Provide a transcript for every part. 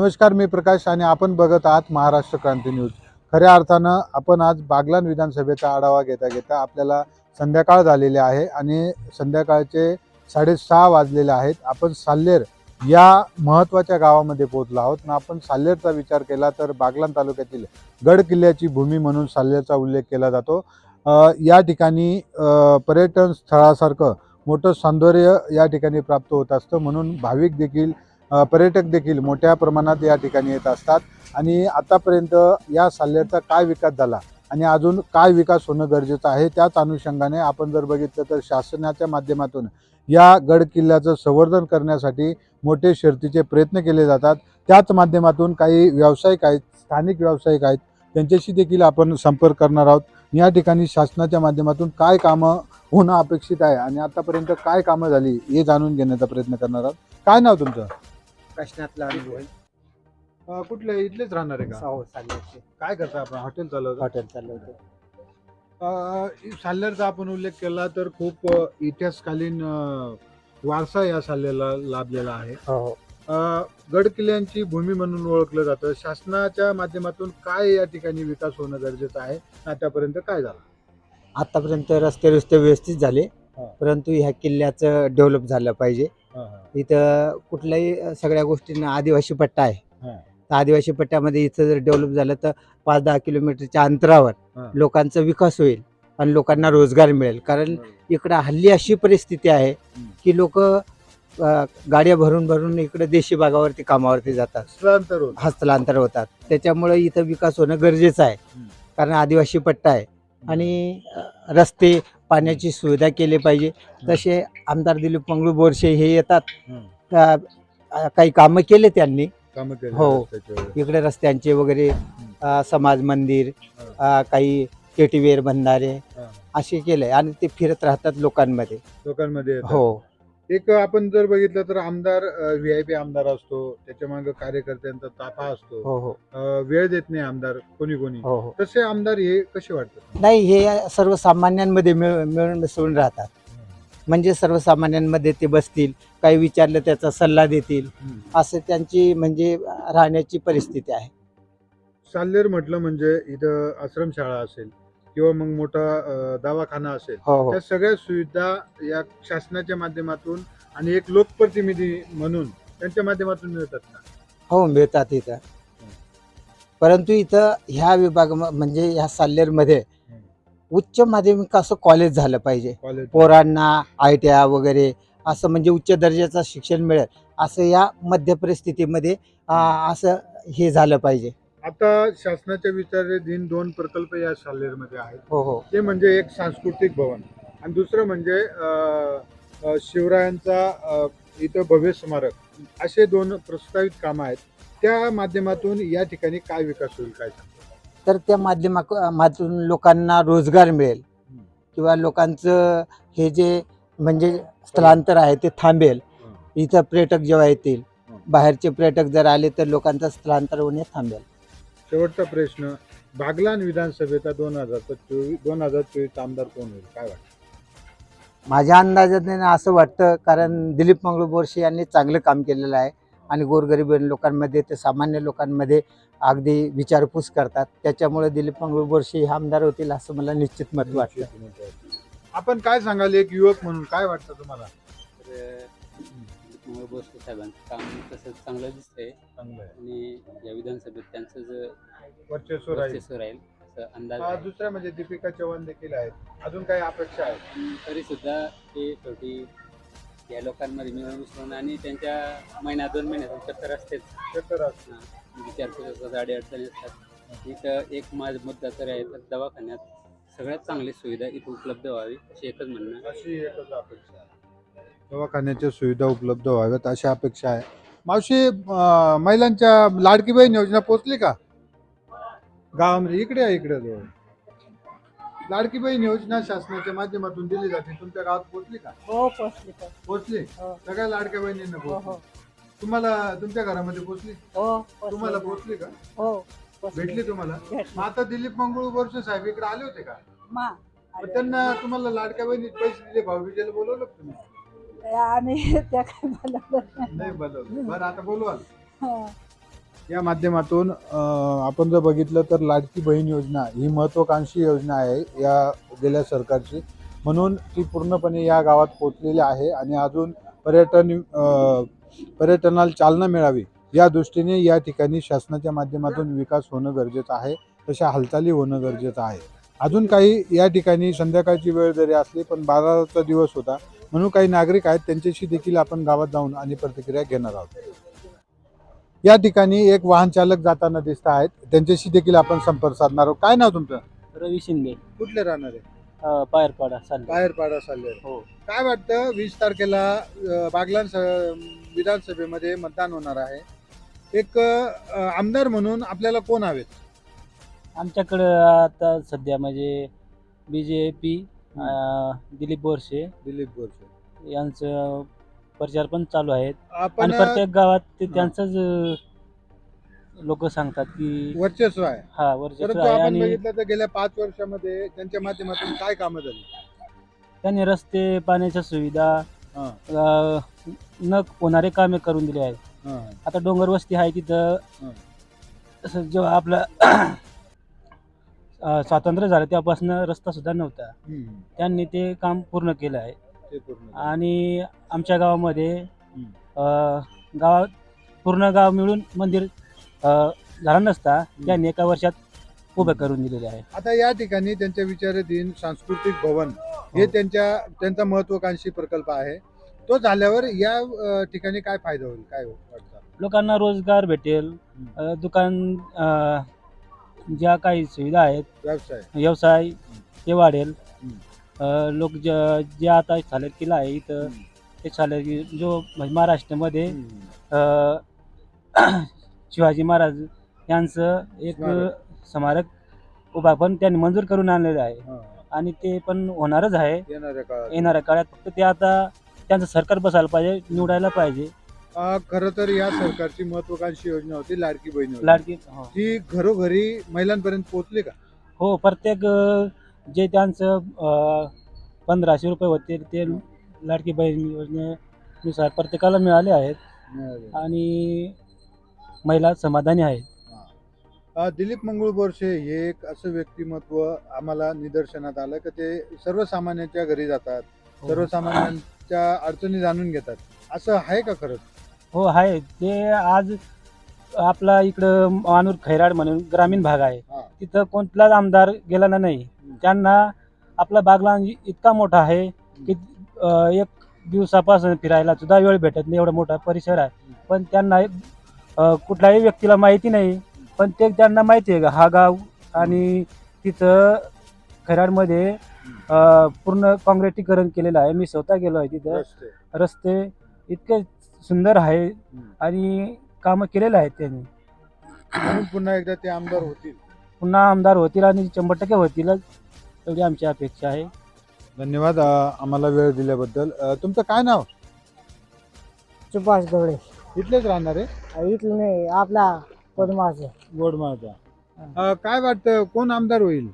नमस्कार मी प्रकाश आणि आपण बघत आहात महाराष्ट्र क्रांती न्यूज. खऱ्या अर्थानं आपण आज बागलान विधानसभेचा आढावा घेता घेता आपल्याला संध्याकाळ झालेली आहे आणि संध्याकाळचे साडेसहा वाजलेले आहेत. आपण साल्लेर या महत्त्वाच्या गावामध्ये पोहोचलो आहोत. ना आपण साल्लेरचा विचार केला तर बागलान तालुक्यातील गड किल्ल्याची भूमी म्हणून साल्लेरचा उल्लेख केला जातो. या ठिकाणी पर्यटन स्थळासारखं मोठं सौंदर्य या ठिकाणी प्राप्त होत असतं. म्हणून भाविक देखील पर्यटक देखील मोठ्या प्रमाणात या ठिकाणी येत असतात. आणि आतापर्यंत या सल्ल्याचा काय विकास झाला आणि अजून काय विकास होणं गरजेचं आहे त्याच अनुषंगाने आपण जर बघितलं तर शासनाच्या माध्यमातून या गड किल्ल्याचं संवर्धन करण्यासाठी मोठे शर्तीचे प्रयत्न केले जातात. त्याच माध्यमातून काही व्यावसायिक आहेत स्थानिक व्यावसायिक आहेत त्यांच्याशी देखील आपण संपर्क करणार आहोत. या ठिकाणी शासनाच्या माध्यमातून काय कामं होणं अपेक्षित आहे आणि आतापर्यंत काय कामं झाली हे जाणून घेण्याचा प्रयत्न करणार आहोत. काय नाव तुमचं? प्रश्नातला अनुभव आहे. अ, कुठले? इथलेच राहणार आहे का? हो चालले काय करता आपण? हॉटेल चालवतो हॉटेल चाललं होतं. अ, साल्हेरचा आपण उल्लेख केला तर खूप अ, इतिहासकालीन अ, वारसा या साल्हेरला लाभलेला आहे. हो हो. अ, गड किल्ल्यांची भूमी म्हणून ओळखलं जातं. शासनाच्या माध्यमातून काय या ठिकाणी विकास होणं गरजेचं आहे? आतापर्यंत काय झालं? आतापर्यंत रस्ते रस्ते व्यवस्थित झाले. हा. परंतु ह्या किल्ल्याचं डेव्हलप झालं पाहिजे. इथं कुठल्याही सगळ्या गोष्टींना आदिवासी पट्टा आहे. तर आदिवासी पट्ट्यामध्ये इथं जर डेव्हलप झालं तर पाच दहा किलोमीटरच्या अंतरावर. लोकांचा विकास होईल आणि लोकांना रोजगार मिळेल. कारण इकडं हल्ली अशी परिस्थिती आहे. की लोक गाड्या भरून भरून इकडे देशी भागावरती कामावरती जातात. स्थलांतर होत. हस्तलांतर होतात. त्याच्यामुळे इथं विकास होणं गरजेचं आहे. कारण आदिवासी पट्टा आहे. आणि रस्ते पाण्याची सुविधा केली पाहिजे तसे आमदार दिलीप मंगळू बोरशे हे येतात. अ, काही कामं केले त्यांनी कामं केली हो. इकडे रस्त्यांचे वगैरे अ, समाज मंदिर अ, काही केटीवेर बंधारे हा. असे केले आणि ते फिरत राहतात लोकांमध्ये लोकांमध्ये येतात. हो एक आपण जर बघितलं तर आमदार व्ही आय पी आमदार असतो त्याच्यामागे कार्यकर्त्यांचा ताफा असतो. हो हो. अ, वेळ देत नाही आमदार कोणी कोणी. हो हो. तसे आमदार हे कसे वाटतात? नाही हे सर्वसामान्यांमध्ये मिळ मिळून मिसळून राहतात. म्हणजे सर्वसामान्यांमध्ये ते बसतील काही विचारलं त्याचा सल्ला देतील. असं त्यांची म्हणजे राहण्याची परिस्थिती आहे. साल्हेर म्हटलं म्हणजे इथं आश्रमशाळा असेल किंवा मग मोठा दवाखाना असेल हो हो. त्या सगळ्या सुविधा या शासनाच्या माध्यमातून आणि एक लोकप्रतिनिधी म्हणून त्यांच्या माध्यमातून मिळतात ना हो मिळतात इथं. परंतु इथं ह्या विभाग म्हणजे ह्या साल्हेरमध्ये उच्च माध्यमिक असं कॉलेज झालं पाहिजे. पोरांना आय टी आय वगैरे असं म्हणजे उच्च दर्जाचं शिक्षण मिळेल असं या मध्य परिस्थितीमध्ये असं हे झालं पाहिजे. आता शासनाच्या विचाराधीन दोन प्रकल्प या साल्हेरमध्ये आहेत हो हो ते म्हणजे एक सांस्कृतिक भवन आणि दुसरं म्हणजे अ, अ, शिवरायांचा अ, इथं भव्य स्मारक असे दोन प्रस्तावित कामं आहेत त्या माध्यमातून या ठिकाणी काय विकास होईल काय? तर त्या माध्यमातून लोकांना रोजगार मिळेल हम्म. किंवा लोकांचं हे जे म्हणजे स्थलांतर आहे ते थांबेल इथं पर्यटक जेव्हा येतील. बाहेरचे पर्यटक जर आले तर लोकांचं स्थलांतर होणे थांबेल शेवटचा प्रश्न बागलान विधानसभेचा दोन हजार चोवीस दोन हजार चोवीस आमदार कोण होईल? काय वाटतं? माझ्या अंदाजाने ना असं वाटतं कारण दिलीप मंगळू बोरशे यांनी चांगलं काम केलेलं आहे आणि गोरगरीब लोकांमध्ये ते सामान्य लोकांमध्ये अगदी विचारपूस करतात. त्याच्यामुळे दिलीप मंगळू बोरशे हे आमदार होतील असं मला निश्चित मत वाटतं. आपण काय सांगाल एक युवक म्हणून? काय वाटतं तुम्हाला? तर बोसके साहेबांचं काम तसं चांगलं दिसतंय. चांगलं आहे. आणि या विधानसभेत त्यांचं जे वर्चस्व राहील. वर्चस्व राहील असं अंदाज हा, आहे. दुसऱ्या म्हणजे दीपिका चव्हाण देखील आहेत. अजून काही अपेक्षा आहेत? तरी सुद्धा ते शेवटी या लोकांमध्ये मिळून मिसळून आणि त्यांच्या महिन्यात दोन महिन्यात चक्कर असतेच. चक्कर असते. विचारपूस असतात अडीअडचणी असतात. इथं एक माझ मुद्दा तर आहे तर दवाखान्यात सगळ्यात चांगली सुविधा इथं उपलब्ध व्हावी अशी एकच म्हणणं आहे. अशी एकच अपेक्षा आहे. दवाखान्याच्या सुविधा उपलब्ध व्हाव्यात अशी अपेक्षा आहे. मावशी अं, महिलांच्या लाडकी बहीण योजना पोचली का? गावामध्ये इकडे आहे इकडे जवळ. लाडकी बहीण योजना शासनाच्या माध्यमातून दिली जाते. तुमच्या गावात पोचली का? हो पोचली पोचली. पोचली हो. सगळ्या लाडक्या बहिणींना हो हो. पोचली तुम्हाला तुमच्या घरामध्ये पोचली हो तुम्हाला पोचली. पोचली का? हो पोचली. भेटली तुम्हाला? भेटली. मग आता दिलीप मंगळू वर्ष साहेब इकडे आले होते का? मा. मग त्यांना तुम्हाला लाडक्या बहिणीत पैसे दिले भाऊ विजयला बोलवलं का तुम्ही? आणि त्या काय बोलवलं नाही. बोलवलं बरं आता बोलवाल हो. या माध्यमातून अं, आपण जर बघितलं तर लाडकी बहीण योजना ही महत्त्वाकांक्षी योजना आहे या गेल्या सरकारची. म्हणून ती पूर्णपणे या गावात पोचलेली आहे आणि अजून पर्यटन अं, पर्यटनाला चालना मिळावी या दृष्टीने या ठिकाणी शासनाच्या माध्यमातून विकास होणं गरजेचं आहे तशा हालचाली होणं गरजेचं आहे. अजून काही या ठिकाणी संध्याकाळची वेळ जरी असली पण बाराचा दिवस होता म्हणून काही नागरिक आहेत त्यांच्याशी देखील आपण गावात जाऊन आणि प्रतिक्रिया घेणार आहोत. या ठिकाणी एक वाहन चालक जाताना दिसत आहेत. त्यांच्याशी देखील आपण संपर्क साधणार आहोत. काय नाव तुमचं? रवी शिंदे. कुठले राहणार? आहे पायरपाडा चालले बाहेर पाडा चालले हो. काय वाटतं वीस तारखेला अं, बागलान स- विधानसभेमध्ये मतदान होणार आहे. एक अं, आमदार म्हणून आपल्याला कोण हवेत? आमच्याकडं आता सध्या म्हणजे B J P Dilip Borse Dilip Borse यांचं प्रचार पण चालू आहेत. आपण आणि प्रत्येक गावात ते. त्यांचंच लोक सांगतात की वर्चस्व आहे. हा वर्चस्व परंतु आहे आपण आणि बघितलं तर गेल्या पाच वर्षामध्ये त्यांच्या माध्यमातून काय कामं झाली? त्यांनी रस्ते पाण्याच्या सुविधा हा, अं, न होणारे कामे करून दिले आहेत. हा, आता डोंगर वस्ती आहे तिथं. हं. जेव्हा आपलं अं, स्वातंत्र्य झालं तेव्हापासून रस्ता सुद्धा नव्हता. हम्म, त्यांनी ते काम पूर्ण केलं आहे. ते पूर्ण आणि आमच्या गावामध्ये. अं, गावात पूर्ण गाव मिळून मंदिर अं, झालं नसता त्यांनी एका वर्षात उभं करून दिलेले आहे. आता या ठिकाणी त्यांच्या विचाराधीन सांस्कृतिक भवन हे. हो. त्यांच्या त्यांचा महत्वाकांक्षी प्रकल्प आहे. तो झाल्यावर या अं, ठिकाणी काय फायदा होईल? काय वाटतं? लोकांना रोजगार भेटेल अं, दुकान अं, ज्या काही सुविधा आहेत व्यवसाय. व्यवसाय ते वाढेल. अं, लोक ज जे आता चालत केलं आहे इथं हम्म, ते चालत जो म्हणजे महाराष्ट्रामध्ये हम्म. अं, शिवाजी महाराज यांचं एक स्मारक. स्मारक उभा पण त्यांनी मंजूर करून आणलेलं आहे. हा, आणि ते पण होणारच आहे. येणाऱ्या काळात. येणाऱ्या काळात फक्त ते आता त्यांचं सरकार बसायला पाहिजे निवडायला पाहिजे. खरं तर या सरकारची महत्वाकांक्षी योजना होती लाडकी बहीण योजना. लाडकी हो. ती घरोघरी महिलांपर्यंत पोहोचली का? हो प्रत्येक अं, जे त्यांचं अं, पंधराशे रुपये होते ते लाडकी बहीण योजनेनुसार प्रत्येकाला मिळाले आहेत. आणि महिला समाधानी आहेत. अ, दिलीप मंगळ बोरसे हे एक असं व्यक्तिमत्व आम्हाला निदर्शनात आलं की ते सर्वसामान्यांच्या घरी जातात सर्वसामान्यांच्या अडचणी जाणून घेतात. असं आहे का खरंच हो आहे. ते आज आपला इकडं मानूर खैराड म्हणून ग्रामीण भाग आहे. हा. तिथं कोणताच आमदार गेला ना नाही. त्यांना आपला बागला इतका मोठा आहे की अं, एक दिवसापासून फिरायला सुद्धा वेळ भेटत नाही. एवढा मोठा परिसर आहे. पण त्यांना अं, कुठल्याही व्यक्तीला माहिती नाही. पण ते त्यांना माहिती आहे का? हा गाव आणि तिथं खैराडमध्ये अं, पूर्ण काँक्रिटीकरण केलेलं आहे. मी स्वतः गेलो आहे तिथं. रस्ते इतके सुंदर आहे आणि कामं केलेलं आहेत त्यांनी. म्हणून पुन्हा एकदा ते आमदार होतील. पुन्हा आमदार होतील आणि शंभर टक्के होतीलच एवढी आमची अपेक्षा आहे. धन्यवाद अ, आम्हाला वेळ दिल्याबद्दल. अ, तुमचं काय नाव? सुभाष गवळे इथलेच राहणार आहे? इथलं नाही आपला पद्माचं गोडमाळचा अ, काय वाटतं कोण आमदार होईल?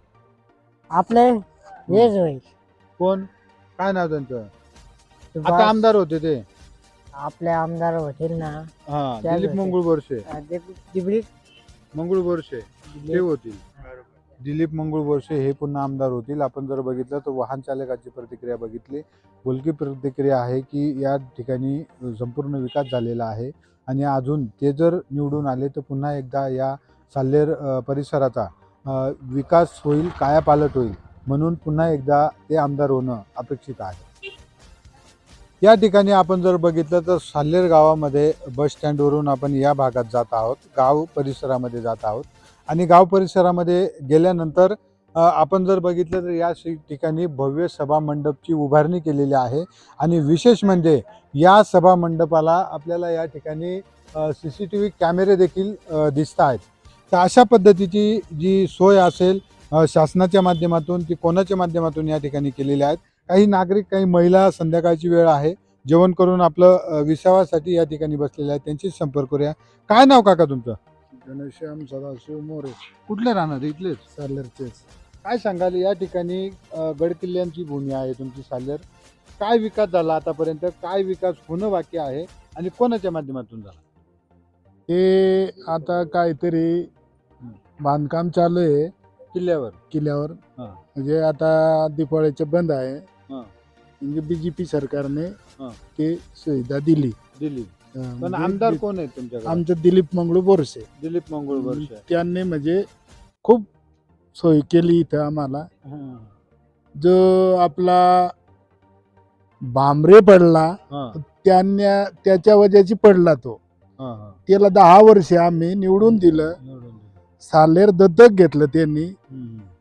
आपले हेच होईल. कोण? काय नाव त्यांचं? आता सुभाष. आमदार होते ते. आपले आमदार होतील ना. हा दिलीप होते. मंगळ बोरसे मंगळ बोरसे ते होतील. दिलीप मंगळ बोरसे हे पुन्हा आमदार होतील. आपण जर बघितलं तर वाहन चालकाची प्रतिक्रिया बघितली. बोलकी प्रतिक्रिया आहे की या ठिकाणी संपूर्ण विकास झालेला आहे. आणि अजून ते जर निवडून आले तर पुन्हा एकदा या साल्हेर अ, परिसराचा अ, विकास होईल कायापालट होईल. म्हणून पुन्हा एकदा ते आमदार होणं अपेक्षित आहे. या ठिकाणी आपण जर बघितलं तर साल्हेर गावामध्ये बस स्टँडवरून आपण या भागात जात आहोत गाव परिसरामध्ये जात आहोत. आणि गाव परिसरामध्ये गेल्यानंतर आपण जर बघितलं तर या ठिकाणी भव्य सभामंडपची उभारणी केलेली आहे. आणि विशेष म्हणजे या सभामंडपाला आपल्याला या ठिकाणी सी सी टी व्ही कॅमेरे देखील दिसत आहेत. तर अशा पद्धतीची जी सोय असेल शासनाच्या माध्यमातून ती कोणाच्या माध्यमातून या ठिकाणी केलेली आहेत? काही नागरिक काही महिला संध्याकाळची वेळ आहे. जेवण करून आपलं विसावासाठी या ठिकाणी बसलेले आहेत. त्यांची संपर्क करूया. काय नाव काका तुमचं? घनश्याम सदाशिव मोरे. कुठले राहणार? इथलेच? साल्हेरचेच काय सांगाल? या ठिकाणी गडकिल्ल्यांची भूमी आहे तुमची साल्हेर काय विकास झाला आतापर्यंत? काय विकास होणं बाकी आहे? आणि कोणाच्या माध्यमातून झाला? ते आता काहीतरी बांधकाम चालू आहे. किल्ल्यावर. किल्ल्यावर. हा. म्हणजे आता दिपावळीचे बंद आहे. हा. म्हणजे बीजेपी सरकारने. ते सुविधा दिली. दिली. पण म्हणजे आमदार कोण आहेत तुमच्याकडे आमचे दिलीप मंगळू बोरसे. दिलीप मंगळ वर्ष त्यांनी म्हणजे खूप सोय केली इथं आम्हाला. जो आपला भांबरे पडला त्यांना त्याच्या वजाची पडला तो. त्याला दहा वर्ष आम्ही निवडून दिलं. सालेर दत्तक घेतलं त्यांनी.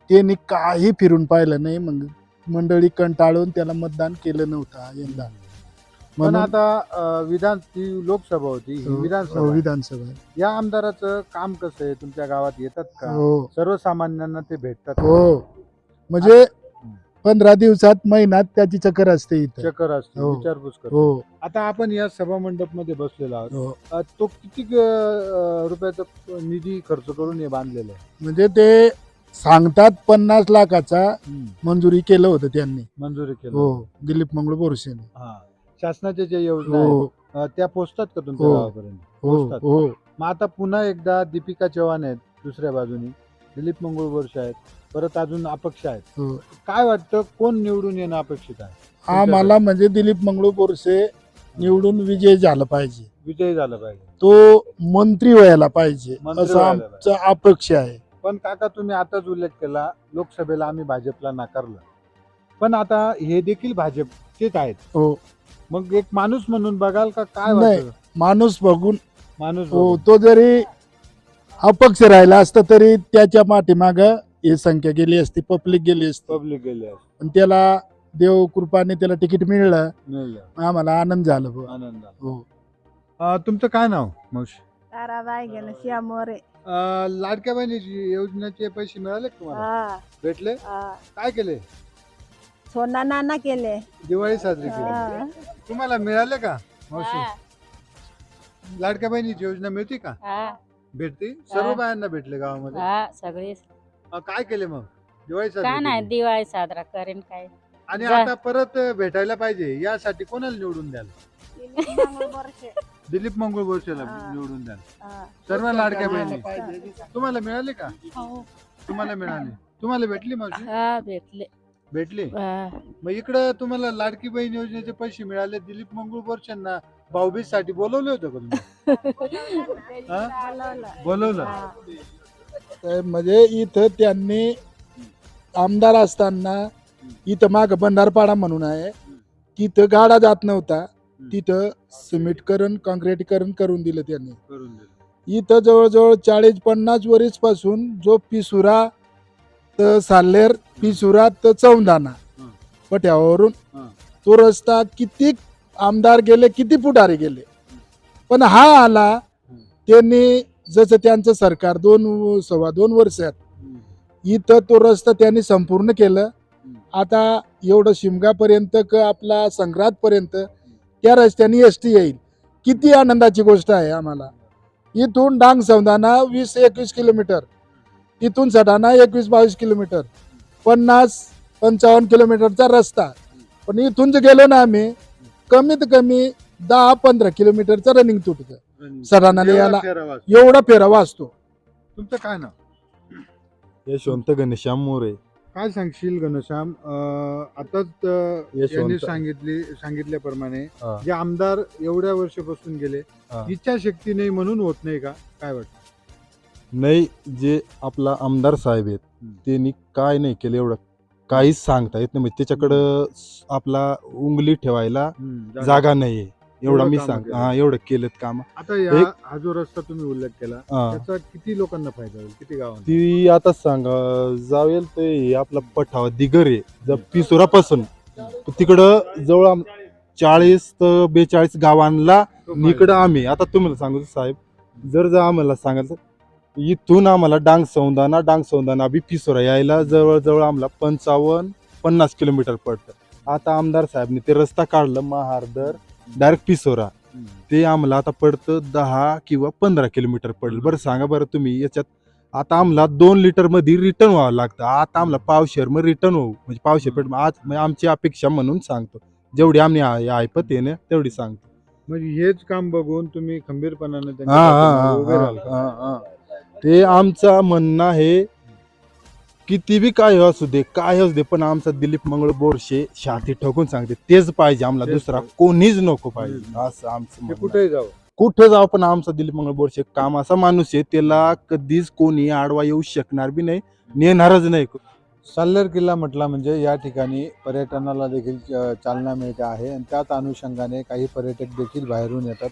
त्यांनी काही फिरून पाहिलं नाही मग मंडळी कंटाळून त्याला मतदान केलं नव्हतं यंदा. पण म्हणून आता अं, विधान ती लोकसभा होती ही हो, विधानसभा आहे. विधानसभा या आमदाराचं काम कसं आहे? तुमच्या गावात येतात का? हो. सर्वसामान्यांना ते भेटतात का? हो म्हणजे पंधरा दिवसात महिन्यात त्याची चक्कर असते इथं. चक्कर असते हो. विचारपूस करतो. हो. आता आपण या सभा मंडपमध्ये बसलेलो आहोत. हो. अं, तो किती अं, रुपयाचा निधी खर्च करून हे बांधलेलं आहे? म्हणजे ते सांगतात पन्नास लाखाचा मंजुरी केलं होतं त्यांनी. मंजुरी केलं हो दिलीप मंगळ बोरसेने हा. शासनाच्या ज्या योजना आहेत, हो अं, त्या पोचतात का तुमच्या हो. गावापर्यंत? हो पोचतात. हो. मग आता पुन्हा एकदा दीपिका चव्हाण आहेत दुसऱ्या बाजूनी दिलीप मंगळ वर्ष आहेत परत अजून अपक्ष आहेत. हो. काय वाटतं कोण निवडून येणं अपेक्षित आहे? आम्हाला म्हणजे दिलीप मंगळू बोरसे निवडून विजय झाला पाहिजे. विजयी झालं पाहिजे. तो मंत्री व्हायला पाहिजे मंत्री असं व्हायला आमचं अपेक्षा आहे. पण काका तुम्ही आताच उल्लेख केला लोकसभेला आम्ही भाजपला नाकारलं. पण आता हे देखील भाजपचेच आहेत. हो. मग एक माणूस म्हणून बघाल का काय नाही. वाटतं? माणूस बघून माणूस हो तो जरी अपक्ष राहिला असता तरी त्याच्या पाठीमाग ही संख्या गेली असती पब्लिक गेली असती. पब्लिक गेले आहे. पण त्याला देव कृपाने त्याला तिकीट मिळलं. मिळलं. आम्हाला आनंद झाला बुवा. आनंद झाला. हो. अं, तुमचं काय नाव मावशी? ताराबाई गेलं शिया मोरे. अं, लाडक्या बहिणीची योजनेचे पैसे मिळाले का तुम्हाला? हा. भेटले? हा. काय केले? सोना नाना केले. दिवाळी साजरी केली. तुम्हाला मिळाले का मावशी? लाडक्या बहिणीची योजना मिळते का? हा, भेटते? सर्व. बायांना भेटले गावामध्ये? हा, सगळे. अं, काय केले मग? दिवाळी काय साजरी नाही केली. दिवाळी साजरा करेन काय. आणि जा. आता परत भेटायला पाहिजे यासाठी कोणाला निवडून द्याल? दिलीप मंगळ गोरसेला हा. निवडून द्याल हा. सर्व लाडक्या बहिणी. तुम्हाला मिळाले का? तुम्हाला मिळाले. तुम्हाला भेटली मावशी? हा भेटले. भेटली? हा. मग इकडं तुम्हाला लाडकी बहीण योजनेचे पैसे मिळाले. दिलीप मंगळ गोरसेंना भाऊबीजसाठी बोलवले होते का तुम्ही? हा? बोलवलं. तर म्हणजे इथं त्यांनी आमदार असताना इथं माग बंधारपाडा म्हणून आहे. तिथं गाडा जात नव्हता. तिथं सिमेंटकरण काँक्रिटीकरण करून दिलं त्यांनी करून दिलं इथं जवळजवळ चाळीस पन्नास वर्षपासून जो पिसुरा तर साल्लेर पिसुरा तर चौंदाना हं. पट्यावरून हं. तो रस्ता किती आमदार गेले किती पुढारी गेले पण हा आला त्यांनी जसं त्यांचं सरकार दोन सव्वा दोन वर्षात हम्म. इथं तो रस्ता त्यांनी संपूर्ण केलं. आता एवढं शिमगापर्यंत क आपला संग्रातपर्यंत त्या रस्त्याने एस टी येईल. किती आनंदाची गोष्ट आहे आम्हाला. इथून डांग सौदाना वीस एकवीस किलोमीटर. इथून सटाणा एकवीस बावीस किलोमीटर. पन्नास पंचावन्न किलोमीटरचा रस्ता. पण इथून जे गेलो ना आम्ही कमीत कमी दहा पंधरा किलोमीटरचं रनिंग तुटतं सटाणाला एवढा याला. एवढा फेरावा असतो तुमचं काय नाव? यशवंत घनश्याम मोरे. काय सांगशील घनश्याम आताच. यांनी सांगितले सांगितल्याप्रमाणे हा. जे आमदार एवढ्या वर्षापासून गेले हा. इच्छाशक्ती नाही म्हणून होत नाही का काय वाटतं नाही जे आपला आमदार साहेब आहेत हम्म. त्यांनी काय नाही केलं एवढं काहीच सांगता येत नाही म्हणजे त्याच्याकडं स- आपला उंगली ठेवायला जागा नाहीये एवढा एवढं मी कामं सांग केलं. हा एवढं केलेत काम. आता या एक- हा जो रस्ता तुम्ही उल्लेख केला. त्याचा किती लोकांना फायदा होईल? किती गावांना? ती आता सांगा जावेल ते आपला पठावा दिगर आहे जर पिसुरापासून तिकडं जवळ आम- चाळीस तर बेचाळीस गावांना तो फायदा. इकडं आम्ही. आता तुम्हाला सांगू साहेब जर जर आम्हाला सांगायचं इथून आम्हाला डांग सौंदाना डांग सौंदाना बी पिसोरा यायला जवळजवळ आम्हाला पंचावन्न पन्नास किलोमीटर पडतं. आता आमदार साहेबने ते रस्ता काढलं महारदर. डायरेक्ट पिसोरा हम्म. ते आम्हाला आता पडतं दहा किंवा पंधरा किलोमीटर पडेल. बरं सांगा बरं तुम्ही याच्यात आता आम्हाला दोन लिटरमध्ये रिटर्न व्हावं लागतं. आता आम्हाला पावशेर मग रिटर्न होऊ म्हणजे पावशेर पेट आज म्हणजे आमची अपेक्षा म्हणून सांगतो. जेवढी आम्ही ऐपत ना तेवढी सांगतो. म्हणजे हेच काम बघून तुम्ही खंबीरपणाने हा, हा, हा? हा, हा. ते आमचं म्हणणं आहे किती बी काय असू दे काय असू दे पण आमचा दिलीप मंगळ बोरशे छाती ठोकून सांगते तेच पाहिजे आम्हाला दुसरा. कोणीच नको पाहिजे. असं आमचं म्हणणं आहे. कुठेही जाऊ कुठं जाऊ पण आमचा दिलीप मंगळ बोरशे काम असा माणूस आहे त्याला कधीच कोणी आडवा येऊ शकणार बी नाही नेणारच नाही साल्हेर किल्ला म्हटला म्हणजे या ठिकाणी पर्यटनाला देखील अ, चालना मिळते आहे आणि त्याच अनुषंगाने काही पर्यटक देखील बाहेरून येतात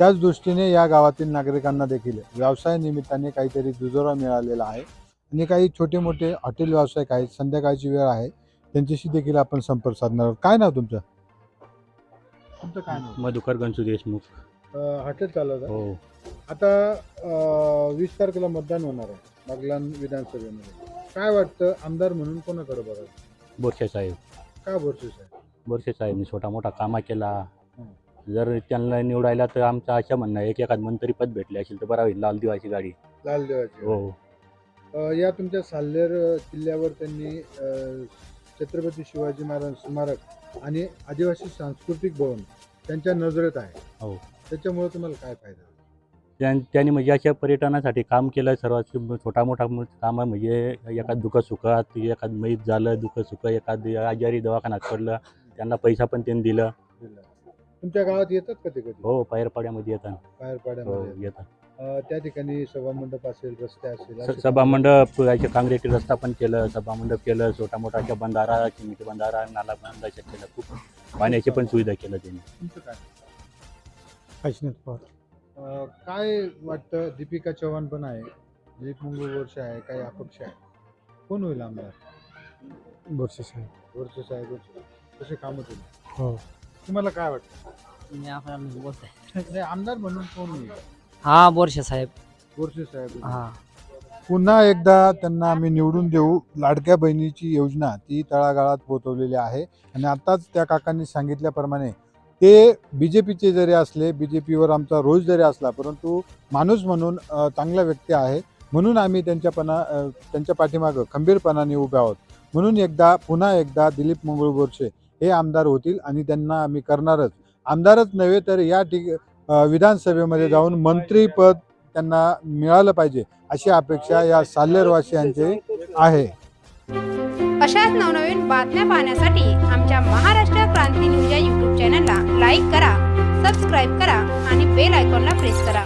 त्याच दृष्टीने या गावातील नागरिकांना देखील व्यवसाय निमित्ताने काहीतरी दुजोरा मिळालेला आहे आणि काही छोटे मोठे हॉटेल व्यावसायिक आहेत संध्याकाळची वेळ आहे त्यांच्याशी देखील आपण संपर्क साधणार आहोत. काय नाव तुमचं? तुमचं काय नाव? मधुकर गणसू देशमुख. हॉटेल चालवत हो. आता वीस तारखेला मतदान होणार आहे बागलान विधानसभेमध्ये. काय वाटतं आमदार म्हणून कोणाकडे बघायचं बोरसे साहेब. का बोरसे साहेब? बोरसे साहेबने छोटा मोठा कामा केला. जर त्यांना निवडायला तर आमचं असं म्हणणं आहे एक एखाद मंत्री पद भेटले असेल तर बरं होईल लाल दिवाची गाडी. लाल देवाचे हो. अ, या तुमच्या साल्हेर अ, किल्ल्यावर त्यांनी अ, छत्रपती शिवाजी महाराज स्मारक आणि आदिवासी सांस्कृतिक भवन त्यांच्या नजरेत आहे. हो. त्याच्यामुळे तुम्हाला काय फायदा? त्यां- त्यांनी म्हणजे अशा पर्यटनासाठी काम केलं सर्वात छोटा मोठा काम म्हणजे एखाद दुःख सुखात एखाद मैत झालं दुःख सुख एखाद आजारी दवाखान्यात पडलं त्यांना पैसा पण त्यांनी दिलं. तुमच्या गावात येतात कधी कधी? हो पायरपाड्यामध्ये येतात. बाहेर हो पाड्यामध्ये येतात. अ, त्या ठिकाणी सभामंडप असेल रस्ते असेल असे सभामंडप असे काँक्रीट रस्ता पण केलं सभामंडप केलं छोटा मोठा अशा बंधारा चिमिटी बंधारा नाला बांधायचं केलं खूप पाण्याची पण सुविधा केलं त्यांनी. तुमचं काय? काशीनाथ पवार. अ, काय वाटतं दीपिका चव्हाण पण आहे दिलीप वर्ष आहे काही अपक्ष आहे. कोण होईल आमदार? बोरसे साहेब. वर्ष साहेब कसे काम होतील हो. तुम्हाला काय वाटतं? मी बोलतोय. नाही, आमदार म्हणून कोण होईल? हा बोरशे साहेब. वर्ष साहेब. हा. पुन्हा एकदा त्यांना आम्ही निवडून देऊ. लाडक्या बहिणीची योजना ती तळागाळात पोहोचवलेली आहे. आणि आताच त्या काकांनी सांगितल्याप्रमाणे ते बी जे पीचे जरी असले बी जे पीवर आमचा रोज जरी असला परंतु माणूस म्हणून चांगला व्यक्ती आहे. म्हणून आम्ही त्यांच्यापणा त्यांच्या पाठीमागं खंबीरपणाने उभे आहोत. म्हणून एकदा पुन्हा एकदा दिलीप मंगळ बोरसे हे आमदार होतील आणि त्यांना आम्ही करणारच. आमदारच नव्हे तर या ठिक विधानसभेमध्ये जाऊन मंत्रीपद त्यांना मिळालं पाहिजे अशी अपेक्षा या साल्लेरवासियांची आहे. अशाच नवनवीन बातम्या पाहण्यासाठी आमच्या महाराष्ट्र क्रांती न्यूज या यूट्यूब चॅनलला लाईक करा सबस्क्राईब करा आणि बेल आयकॉनला प्रेस करा.